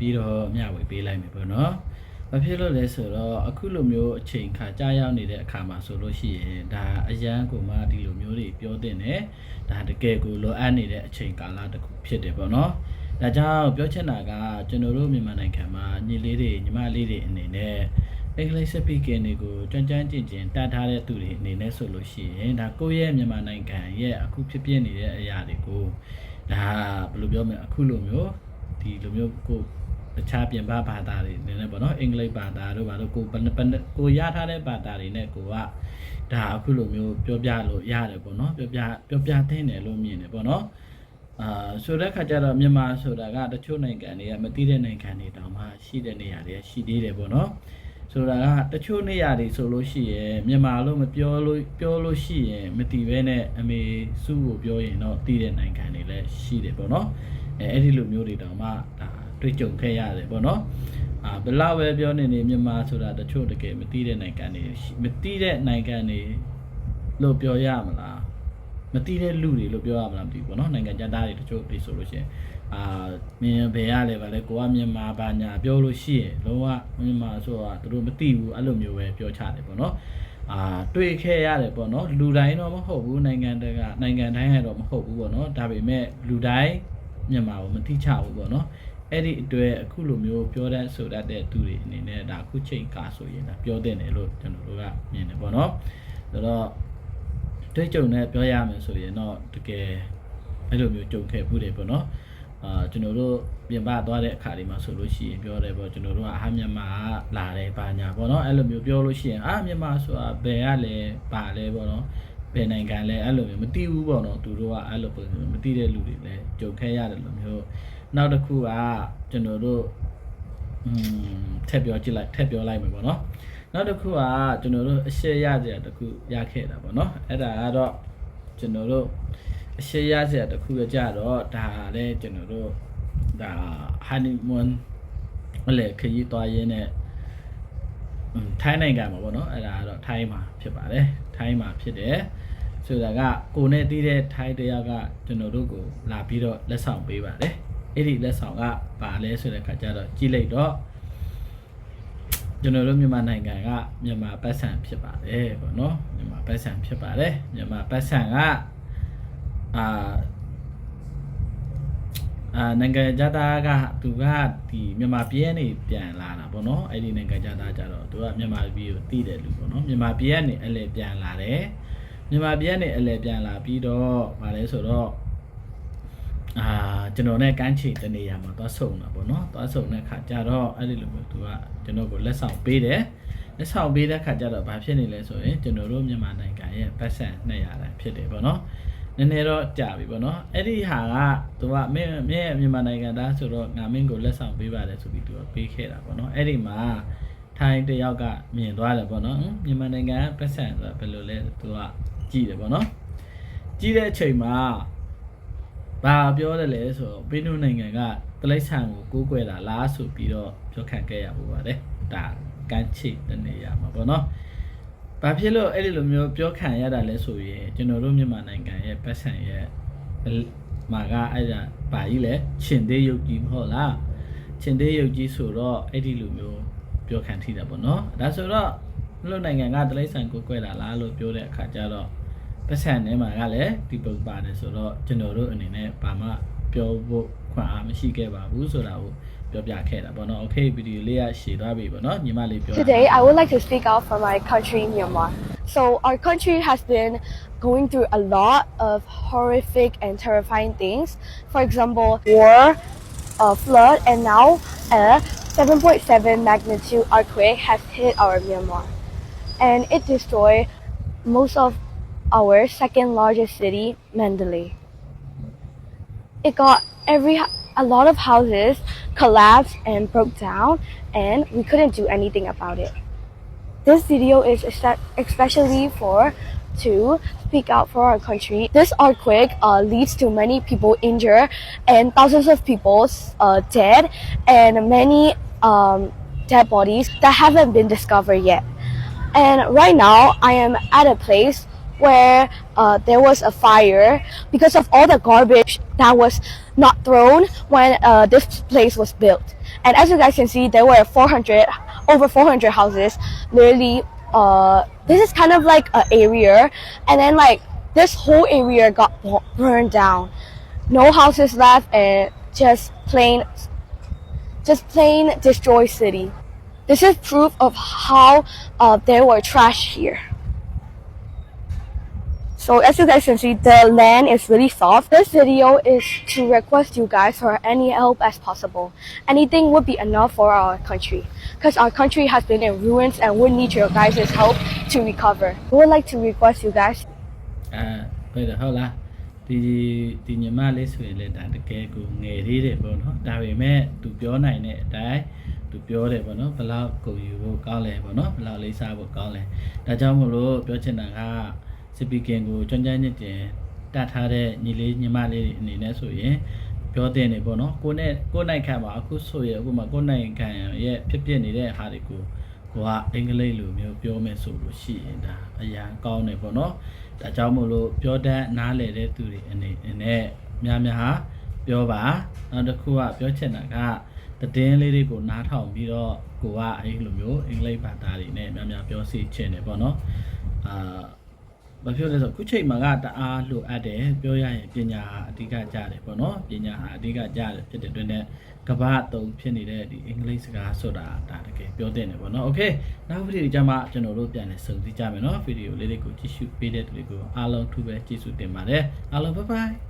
ပြီးတော့မျှဝေပေးလိုက်မယ်ပေါ့နော်။ဘာဖြစ်လို့လဲဆိုတော့အခုလိုမျိုးအချိန်ခါကြာရောက်နေတဲ့အခါမှာဆိုလို့ရှိရင်ဒါအရန်ကိုမှဒီလိုမျိုးတွေပြောတင်တယ်။ဒါတကယ်ကိုလိုအပ်နေတဲ့အချိန်ကာလတစ်ခုဖြစ်တယ်ပေါ့နော်။ဒါကြောင့်ပြောချင်တာကကျွန်တော်တို့မြန်မာနိုင်ငံမှာညီလေးတွေညီမလေးတွေအနေနဲ့အင်္ဂလိပ်စပီကင်တွေကိုကြမ်းကြမ်းကျင်ကျင်တတ်ထားတဲ့သူတွေအနေနဲ့ဆိုလို့ရှိရင်ဒါကိုယ့်ရဲ့မြန်မာနိုင်ငံရဲ့အခုဖြစ်ပြနေတဲ့အရာတွေကိုဒါဘယ်လိုပြောမလဲအခုလိုမျိုး ဒီလိုမျိုးကိုတခြားပြင်ပဘာသာတွေနည်းနည်းပေါ့နော်အင်္ဂလိပ်ဘာသာတို့ဘာလို့ကိုဘယ်နှဘယ်နှကိုရထားတဲ့ဘာသာတွေနဲ့ကိုကဒါအခုလိုမျိုးပြောပြလို့ရတယ်ပေါ့နော်ပြောပြပြောပြသင့်တယ်လို့မြင်တယ်ပေါ့နော်အာဆိုတဲ့ခါကျတော့မြန်မာဆိုတာကတချို့နိုင်ငံတွေကမသိတဲ့နိုင်ငံတွေတောင်မှရှိတဲ့နေရာတွေရှိသေးတယ်ပေါ့နော်ဆိုတာကတချို့နေရာတွေဆိုလို့ရှိရင်မြန်မာလို့မပြောလို့ပြောလို့ရှိရင်မသိဘဲနဲ့အမေစုကိုပြောရင်တော့သိတဲ့နိုင်ငံတွေလည်းရှိတယ်ပေါ့နော် အဲအဲ့ဒီလိုမျိုးတွေတောင်မှဒါတွေ့ကြုံခဲ့ရတယ်ပေါ့နော်အာဘယ်လောက်ပဲပြောနေနေမြန်မာဆိုတာတချို့တကယ်မသိတဲ့နိုင်ငံတွေရှိမသိတဲ့နိုင်ငံတွေလို့ပြောရမလားမတိတဲ့လူတွေလို့ပြောရမလားမသိဘူးပေါ့နော်နိုင်ငံခြားသားတွေတချို့တွေဆိုလို့ရှိရင်အာမင်းဘယ်ရလဲဗာလဲကိုကမြန်မာဘာညာပြောလို့ရှိရင်လုံးဝမြန်မာဆိုတာသူတို့မသိဘူးအဲ့လိုမျိုးပဲပြောချတယ်ပေါ့နော်အာတွေ့ခဲ့ရတယ်ပေါ့နော်လူတိုင်းတော့မဟုတ်ဘူးနိုင်ငံတကာနိုင်ငံတိုင်းကတော့မဟုတ်ဘူးပေါ့နော်ဒါပေမဲ့လူတိုင်း မြန်မာကိုမသိချဘူးပေါ့နော်အဲ့ဒီအတွက်အခုလိုမျိုးပြောတတ်ဆိုတတ်တဲ့သူတွေအနေနဲ့ဒါအခုချိန်ကာဆိုရင်ဒါပြောတဲ့တယ်လို့ကျွန်တော်တို့ကမြင်တယ်ပေါ့နော်ဒါတော့တွေ့ကြုံနဲ့ပြောရမယ်ဆိုရင်တော့တကယ်အဲ့လိုမျိုးကြုံခဲ့ဘူးတယ်ပေါ့နော်အာကျွန်တော်တို့ပြင်ပသွားတဲ့အခါတွေမှာဆိုလို့ရှိရင်ပြောတယ်ပေါ့ကျွန်တော်တို့ကအာမြန်မာကလာတယ်ပါညာပေါ့နော်အဲ့လိုမျိုးပြောလို့ရှိရင်အာမြန်မာဆိုတာဘယ်ကလဲပါလဲပေါ့နော် ဘယ်နိုင်ငံလဲအဲ့လိုမျိုးမသိဘူးပေါ့နော်သူတို့ကအဲ့လိုပုံစံမသိတဲ့လူတွေလည်းကြုံခဲရတယ်လို့မျိုးနောက်တစ်ခုကကျွန်တော်တို့อืมထက်ပြောကြည့်လိုက်ထက်ပြောလိုက်မယ်ပေါ့နော်နောက်တစ်ခုကကျွန်တော်တို့အရှက်ရစရာတစ်ခုရခဲ့တာပေါ့နော်အဲ့ဒါကတော့ကျွန်တော်တို့အရှက်ရစရာတစ်ခုကြတော့ဒါလည်းကျွန်တော်တို့ဒါ honeymoon လေခရီးသွားရင်းနဲ့ ထိုင်းနိုင်ငံမှာပေါ့နော်အဲ့ဒါကတော့ထိုင်းမှာဖြစ်ပါတယ်ထိုင်းမှာဖြစ်တယ်ဆိုတာကကိုနဲ့တီးတဲ့ထိုင်းတယောက်ကကျွန်တော်တို့ကိုလာပြီးတော့လက်ဆောင်ပေးပါတယ်အဲ့ဒီလက်ဆောင်ကပါလဲဆိုတဲ့ခါကျတော့ကြီးလိုက်တော့ကျွန်တော်တို့မြန်မာနိုင်ငံကမြန်မာပတ်စံဖြစ်ပါတယ်ပေါ့နော်မြန်မာပတ်စံဖြစ်ပါတယ်မြန်မာပတ်စံကအာ အာနိုင်ငံခြားသားကသူကဒီမြန်မာပြည်ကနေပြန်လာတာပေါ့နော်အဲ့ဒီနိုင်ငံခြားသားကြတော့သူကမြန်မာပြည်ကိုတည်တယ်လူပေါ့နော်မြန်မာပြည်ကနေအလဲပြန်လာတယ်မြန်မာပြည်ကနေအလဲပြန်လာပြီးတော့ဗာလဲဆိုတော့အာကျွန်တော်နဲ့ကန်းချီတနေရာမှာသွားဆုံတာပေါ့နော်သွားဆုံတဲ့ခါကျတော့အဲ့ဒီလိုမျိုးသူကကျွန်တော်ကိုလက်ဆောင်ပေးတယ်လက်ဆောင်ပေးတဲ့ခါကျတော့ဘာဖြစ်နေလဲဆိုရင်ကျွန်တော်တို့မြန်မာနိုင်ငံရဲ့ပတ်စံ200တန်ဖြစ်တယ်ပေါ့နော်န ည်းနည်းတော့ကြာပြီပေါ့နော်အဲ့ဒီဟာကသူကမင်းမင်းရဲ့မြန်မာနိုင်ငံသားဆိုတော့ငါမင်းကိုလက်ဆောင်ပေးပါတယ်ဆိုပြီးသူကပေးခဲ့တာပေါ့နော်အဲ့ဒီမှာထိုင်းတယောက်ကမြင်သွားတယ်ပေါ့နော်ဟင်မြန်မာနိုင်ငံကပတ်စံဆိုတာဘယ်လိုလဲသူကကြည့်တယ်ပေါ့နော်ကြည့်တဲ့အချိန်မှာဘာပြောတယ်လဲဆိုတော့ပြည်သူနိုင်ငံကတလိษံကိုကိုးကွယ်တာလားဆိုပြီးတော့ပြောခံခဲ့ရပူပါတယ်ဒါကန်းချိတနေရမှာပေါ့နော် ဘာဖြစ်လို့အဲ့ဒီလိုမျိုးပြောခံရတာလဲဆိုရင်ကျွန်တော်တို့မြန်မာနိုင်ငံရဲ့ပတ်စံရဲ့မာကအဲ့ဒါဘာကြီးလဲရှင်သေးရုပ်ကြီးမဟုတ်လားရှင်သေးရုပ်ကြီးဆိုတော့အဲ့ဒီလိုမျိုးပြောခံထိတာပေါ့နော်ဒါဆိုတော့လူနိုင်ငံကတလိษံကိုကိုးကွယ်တာလားလို့ပြောတဲ့အခါကျတော့ပတ်စံထဲမှာကလည်းဒီပုံပါတယ်ဆိုတော့ကျွန်တော်တို့အနေနဲ့ဘာမှပြောဖို့ခွင့်အားမရှိခဲ့ပါဘူးဆိုတာကို ပြောပြခဲ့တာပေါ့နော်။ Okay ဗီဒီယိုလေးရရှည်သွားပြီပေါ့နော်ညီမလေးပြောတာ Today, I would like to speak out for my country, Myanmar. So, our country has been going through a lot of horrific and terrifying things. For example, war, a flood, and now a 7.7 magnitude earthquake has hit our Myanmar. And it destroyed most of our second largest city, Mandalay. It got every a lot of houses collapsed and broke down, and we couldn't do anything about it. This video is espe- especially for to speak out for our country. This earthquake uh, leads to many people injured and thousands of people uh, dead, and many um, dead bodies that haven't been discovered yet. And right now, I am at a place where uh, there was a fire because of all the garbage that was not thrown when uh, this place was built. And as you guys can see, there were 400, over 400 houses. Literally, uh, this is kind of like an area, and then like this whole area got burned down. No houses left, and just plain, just plain destroyed city. This is proof of how uh, there were trash here. So as you guys can see, the land is really soft. This video is to request you guys for any help as possible. Anything would be enough for our country. Because our country has been in ruins and we need your guys' help to recover. We would like to request you guys အဲဟုတ်တယ်ဟုတ်လားဒီဒီညီမလေးဆိုရင်လည်းဒါတကယ်ကိုငယ်သေးတယ်ပေါ့နော်ဒါပေမဲ့သူပြောနိုင်တဲ့အတိုင်းသူပြောတယ်ပေါ့နော်ဘယ်လောက်ကိုယူဖို့ကောင်းလဲပေါ့နော်ဘယ်လောက်လေး စားဖို့ကောင်းလဲဒါကြောင့်မို့လို့ပြောချင်တာကစပီကင်ကိုကြွန့်ကြမ်းညစ်တင်တတ်ထားတဲ့ညီလေးညီမလေးတွေအနေနဲ့ဆိုရင်ပြောတဲ့နေပေါ့နော်ကိုနဲ့ကိုနိုင်ခံပါအခုဆိုရအခုမှကိုနိုင်ခံရဲ့ဖြစ်ဖြစ်နေတဲ့ဟာတွေကိုကိုကအင်္ဂလိပ်လိုမျိုးပြောမယ်ဆိုလို့ရှိရင်ဒါအရာကောင်းတယ်ပေါ့နော်ဒါကြောင့်မို့လို့ပြောတတ်နားလည်တဲ့သူတွေအနေနဲ့များများဟာပြောပါနောက်တစ်ခုကပြောချင်တာကတည်င်းလေးတွေကိုနားထောင်ပြီးတော့ကိုကအဲ့လိုမျိုးအင်္ဂလိပ်ဘာသာတွေနဲ့များများပြောစီချင်တယ်ပေါ့နော်အာ ဘာဖြစ်လဲဆိုတော့ခုချိန်မှာကတအားလိုအပ်တယ်ပြောရရင်ပညာဟာအဓိကကြတယ်ပေါ့နော်ပညာဟာအဓိကကြတယ်ဖြစ်တဲ့အတွက်နဲ့ကမ္ဘာအသုံးဖြစ်နေတဲ့ဒီအင်္ဂလိပ်စကားဆိုတာဒါတကယ်ပြောတဲ့နေပေါ့နော်โอเคနောက်ဗီဒီယိုကြမှာကျွန်တော်တို့ပြန်လည်စုံစည်းကြမယ်နော်ဗီဒီယိုလေးတွေကိုကြည့်ရှုပေးတဲ့သူတွေကိုအားလုံးထူပဲကျေးဇူးတင်ပါတယ်အားလုံးဘိုင်ဘိုင်